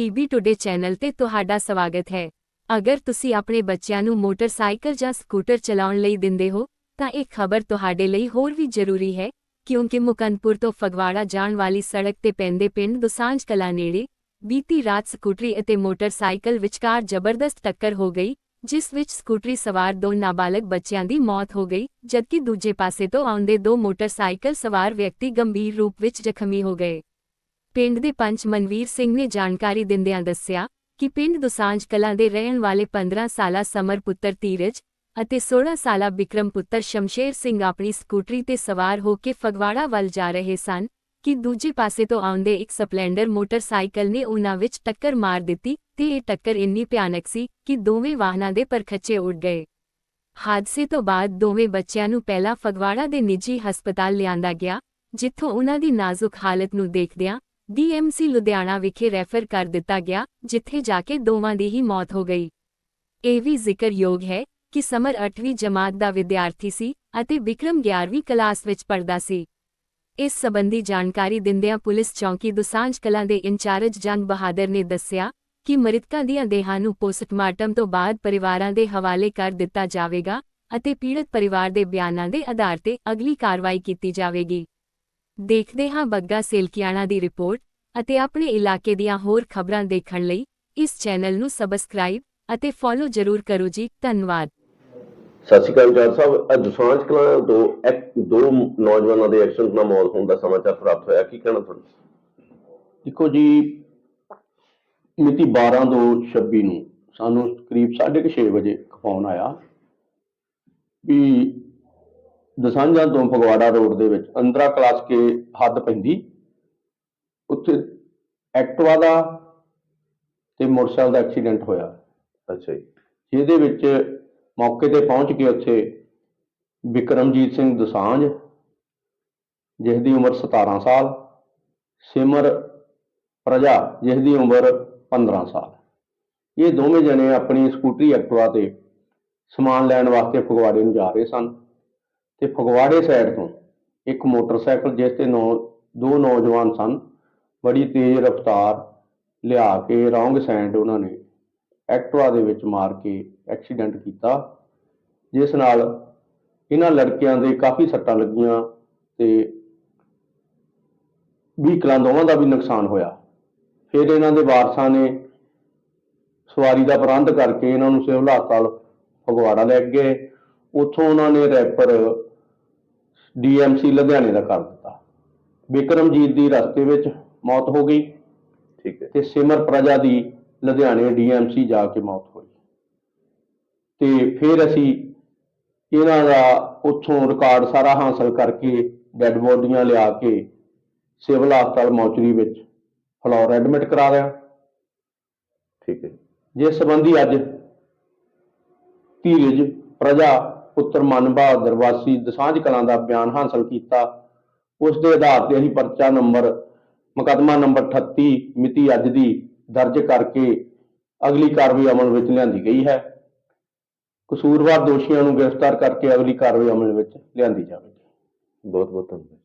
PB today channel ਤੇ ਤੁਹਾਡਾ ਸਵਾਗਤ ਹੈ। ਅਗਰ ਤੁਸੀਂ ਆਪਣੇ ਬੱਚਿਆਂ ਨੂੰ ਮੋਟਰਸਾਈਕਲ ਜਾਂ ਸਕੂਟਰ ਚਲਾਉਣ ਲਈ ਦਿੰਦੇ ਹੋ, ਤਾਂ ਇਹ ਖਬਰ ਤੁਹਾਡੇ ਲਈ ਹੋਰ ਵੀ ਜ਼ਰੂਰੀ ਹੈ, ਕਿਉਂਕਿ ਮੁਕੰਦਪੁਰ ਤੋਂ ਫਗਵਾੜਾ ਜਾਣ ਵਾਲੀ ਸੜਕ ਤੇ ਪੈਂਦੇ ਪਿੰਡ ਦੁਸਾਂਝ ਕਲਾ ਨੇੜੇ ਬੀਤੀ ਰਾਤ ਸਕੂਟਰੀ ਅਤੇ ਮੋਟਰਸਾਈਕਲ ਵਿਚਕਾਰ ਜ਼ਬਰਦਸਤ ਟੱਕਰ ਹੋ ਗਈ, ਜਿਸ ਵਿੱਚ ਸਕੂਟਰੀ ਸਵਾਰ ਦੋ ਨਾਬਾਲਗ ਬੱਚਿਆਂ ਦੀ ਮੌਤ ਹੋ ਗਈ, ਜਦਕਿ ਦੂਜੇ ਪਾਸੇ ਤੋਂ ਆਉਂਦੇ ਦੋ ਮੋਟਰਸਾਈਕਲ ਸਵਾਰ ਵਿਅਕਤੀ ਗੰਭੀਰ ਰੂਪ ਵਿੱਚ ਜ਼ਖਮੀ ਹੋ ਗਏ। ਪਿੰਡ ਦੇ ਪੰਚ ਮਨਵੀਰ ਸਿੰਘ ਨੇ ਜਾਣਕਾਰੀ ਦਿੰਦਿਆਂ ਦੱਸਿਆ ਕਿ ਪਿੰਡ ਦੁਸਾਂਝ ਕਲਾਂ ਦੇ ਰਹਿਣ ਵਾਲੇ 15 ਸਾਲਾ ਸਮਰ ਪੁੱਤਰ ਧੀਰਜ ਅਤੇ 16 ਸਾਲਾ ਵਿਕਰਮ ਪੁੱਤਰ ਸ਼ਮਸ਼ੇਰ ਸਿੰਘ ਆਪਣੀ ਸਕੂਟਰੀ ਤੇ ਸਵਾਰ ਹੋ ਕੇ ਫਗਵਾੜਾ ਵੱਲ ਜਾ ਰਹੇ ਸਨ ਕਿ ਦੂਜੇ ਪਾਸੇ ਤੋਂ ਆਉਂਦੇ ਇੱਕ ਸਪਲੈਂਡਰ ਮੋਟਰਸਾਈਕਲ ਨੇ ਉਹਨਾਂ ਵਿੱਚ ਟੱਕਰ ਮਾਰ ਦਿੱਤੀ ਤੇ ਇਹ ਟੱਕਰ ਇੰਨੀ ਭਿਆਨਕ ਸੀ ਕਿ ਦੋਵੇਂ ਵਾਹਨਾਂ ਦੇ ਪਰਖੱਚੇ ਉੱਡ ਗਏ। ਹਾਦਸੇ ਤੋਂ ਬਾਅਦ ਦੋਵੇਂ ਬੱਚਿਆਂ ਨੂੰ ਪਹਿਲਾਂ ਫਗਵਾੜਾ ਦੇ ਨਿੱਜੀ ਹਸਪਤਾਲ ਲਿਆਂਦਾ ਗਿਆ, ਜਿੱਥੋਂ ਉਹਨਾਂ ਦੀ ਨਾਜ਼ੁਕ ਹਾਲਤ ਨੂੰ ਦੇਖਦਿਆਂ ਡੀਐਮਸੀ ਲੁਧਿਆਣਾ ਵਿਖੇ ਰੈਫਰ ਕਰ ਦਿੱਤਾ ਗਿਆ, ਜਿੱਥੇ ਜਾ ਕੇ ਦੋਵਾਂ ਦੀ ਹੀ ਮੌਤ ਹੋ ਗਈ। ਇਹ ਵੀ ਜ਼ਿਕਰਯੋਗ ਹੈ ਕਿ ਸਮਰ 8ਵੀਂ ਜਮਾਤ ਦਾ ਵਿਦਿਆਰਥੀ ਸੀ ਅਤੇ ਵਿਕਰਮ 11ਵੀਂ ਕਲਾਸ ਵਿੱਚ ਪੜ੍ਹਦਾ ਸੀ। ਇਸ ਸਬੰਧੀ ਜਾਣਕਾਰੀ ਦਿੰਦਿਆਂ ਪੁਲਿਸ ਚੌਂਕੀ ਦੁਸਾਂਝ ਕਲਾਂ ਦੇ ਇੰਚਾਰਜ ਜੰਗ ਬਹਾਦਰ ਨੇ ਦੱਸਿਆ ਕਿ ਮ੍ਰਿਤਕਾਂ ਦੀਆਂ ਦੇਹਾਂ ਨੂੰ ਪੋਸਟਮਾਰਟਮ ਤੋਂ ਬਾਅਦ ਪਰਿਵਾਰਾਂ ਦੇ ਹਵਾਲੇ ਕਰ ਦਿੱਤਾ ਜਾਵੇਗਾ ਅਤੇ ਪੀੜਤ ਪਰਿਵਾਰ ਦੇ ਬਿਆਨਾਂ ਦੇ ਆਧਾਰ ਤੇ ਅਗਲੀ ਕਾਰਵਾਈ ਕੀਤੀ ਜਾਵੇਗੀ। ਦੇਖਦੇ ਹਾਂ ਬੱਗਾ ਸੇਲਕੀਆਣਾ ਦੀ ਰਿਪੋਰਟ ਅਤੇ ਆਪਣੇ ਇਲਾਕੇ ਦੀਆਂ ਹੋਰ ਖਬਰਾਂ ਦੇਖਣ ਲਈ ਇਸ ਚੈਨਲ ਨੂੰ ਸਬਸਕ੍ਰਾਈਬ ਅਤੇ ਫੋਲੋ ਜ਼ਰੂਰ ਕਰੋ ਜੀ ਧੰਨਵਾਦ। ਸਤਿ ਸ਼੍ਰੀ ਅਕਾਲ ਜੱਜ ਸਾਹਿਬ ਅੱਜ ਦੁਸਾਂਝ ਕਲਾਂ ਤੋਂ ਇੱਕ ਦੋ ਨੌਜਵਾਨਾਂ ਦੇ ਐਕਸੀਡੈਂਟ ਨਾਲ ਮੌਤ ਹੋਣ ਦਾ ਸਮਾਚਾਰ ਪ੍ਰਾਪਤ ਹੋਇਆ ਕੀ ਕਹਿਣਾ ਤੁਹਾਡਾ? ਦੇਖੋ ਜੀ ਮਿਤੀ 12 ਤੋਂ 26 ਨੂੰ ਸਾਨੂੰ ਕਰੀਬ 6:30 ਵਜੇ ਇੱਕ ਫੋਨ ਆਇਆ ਵੀ ਦਸਾਂਝਾਂ ਤੋਂ ਫਗਵਾੜਾ ਰੋਡ ਦੇ ਵਿੱਚ ਅੰਦਰਾ ਕਲਾਸ ਕੇ ਹੱਦ ਪੈਂਦੀ। ਉੱਥੇ ਐਕਟਿਵਾ ਦਾ ਤੇ ਮੋਟਰਸਾਈਕਲ ਦਾ ਐਕਸੀਡੈਂਟ ਹੋਇਆ। ਅੱਛਾ ਜੀ। ਜਿਹਦੇ ਵਿੱਚ ਮੌਕੇ ਤੇ ਪਹੁੰਚ ਕੇ ਉੱਥੇ ਵਿਕਰਮਜੀਤ ਸਿੰਘ ਦਸਾਂਝ ਜਿਸ ਦੀ ਉਮਰ 17 ਸਾਲ ਸਿਮਰ ਪ੍ਰਜਾ ਜਿਸ ਦੀ ਉਮਰ 15 ਸਾਲ। ਇਹ ਦੋਵੇਂ ਜਣੇ ਆਪਣੀ ਸਕੂਟਰੀ ਐਕਟਿਵਾ ਤੇ ਸਮਾਨ ਲੈਣ ਵਾਸਤੇ ਫਗਵਾੜੇ ਨੂੰ ਜਾ ਰਹੇ ਸਨ। ਤੇ ਫਗਵਾੜੇ ਸਾਈਡ ਤੋਂ ਇੱਕ ਮੋਟਰਸਾਈਕਲ ਜਿਸ ਤੇ ਨੌ, ਦੋ ਨੌਜਵਾਨ ਸਨ, ਬੜੀ ਤੇਜ਼ ਰਫ਼ਤਾਰ ਲਿਆ ਕੇ ਰੌਂਗ ਸਾਈਡ ਉਹਨਾਂ ਨੇ ਐਕਟਿਵਾ ਦੇ ਵਿੱਚ ਮਾਰ ਕੇ ਐਕਸੀਡੈਂਟ ਕੀਤਾ, ਜਿਸ ਨਾਲ ਇਹਨਾਂ ਲੜਕਿਆਂ ਦੇ ਕਾਫੀ ਸੱਟਾਂ ਲੱਗੀਆਂ ਤੇ ਵਹੀਕਲਾਂ ਦੋਵਾਂ ਦਾ ਵੀ ਨੁਕਸਾਨ ਹੋਇਆ। ਫਿਰ ਇਹਨਾਂ ਦੇ ਵਾਰਸਾਂ ਨੇ ਸਵਾਰੀ ਦਾ ਪ੍ਰਬੰਧ ਕਰਕੇ ਇਹਨਾਂ ਨੂੰ ਸਿਵਲ ਹਸਪਤਾਲ ਫਗਵਾੜਾ ਲੈ ਕੇ ਗਏ। ਉੱਥੋਂ ਉਹਨਾਂ ਨੇ ਰੈਪਰ ਡੀਐਮਸੀ ਲੁਧਿਆਣੇ ਦਾ ਕਰ ਦਿੱਤਾ। ਵਿਕਰਮਜੀਤ ਦੀ ਰਸਤੇ ਵਿੱਚ ਮੌਤ ਹੋ ਗਈ ਠੀਕ ਹੈ। ਤੇ ਸਿਮਰ ਪ੍ਰਜਾ ਦੀ ਲੁਧਿਆਣੇ ਡੀਐਮਸੀ ਜਾ ਕੇ ਮੌਤ ਹੋਈ। ਤੇ ਫਿਰ ਅਸੀਂ ਇਹਨਾਂ ਦਾ ਉੱਥੋਂ ਰਿਕਾਰਡ ਸਾਰਾ ਹਾਸਲ ਕਰਕੇ ਡੈੱਡ ਬੋਡੀਆਂ ਲਿਆ ਕੇ ਸਿਵਲ ਹਸਪਤਾਲ ਮੌਚਰੀ ਵਿੱਚ ਫਲੋਰ ਐਡਮਿਟ ਕਰਾ ਦਿਆ ਠੀਕ ਹੈ। ਜਿਸ ਸੰਬੰਧੀ ਅੱਜ ਧੀਰਜ ਪ੍ਰਜਾ ਪੁੱਤਰ ਮਨ ਬਹਾਦਰ ਵਾਸੀ ਦਸਾਂਝ ਕਲਾਂ ਦਾ ਬਿਆਨ ਹਾਸਲ ਕੀਤਾ। ਉਸ ਦੇ ਆਧਾਰ ਤੇ ਅਸੀਂ ਪਰਚਾ ਨੰਬਰ, ਮੁਕੱਦਮਾ ਨੰਬਰ 38 ਮਿਤੀ ਅੱਜ ਦੀ ਦਰਜ ਕਰਕੇ ਅਗਲੀ ਕਾਰਵਾਈ ਅਮਲ ਵਿੱਚ ਲਿਆਂਦੀ ਗਈ ਹੈ। ਕਸੂਰਵਾਰ ਦੋਸ਼ੀਆਂ ਨੂੰ ਗ੍ਰਿਫਤਾਰ ਕਰਕੇ ਅਗਲੀ ਕਾਰਵਾਈ ਅਮਲ ਵਿੱਚ ਲਿਆਂਦੀ ਜਾਵੇਗੀ। ਬਹੁਤ ਬਹੁਤ ਧੰਨਵਾਦ।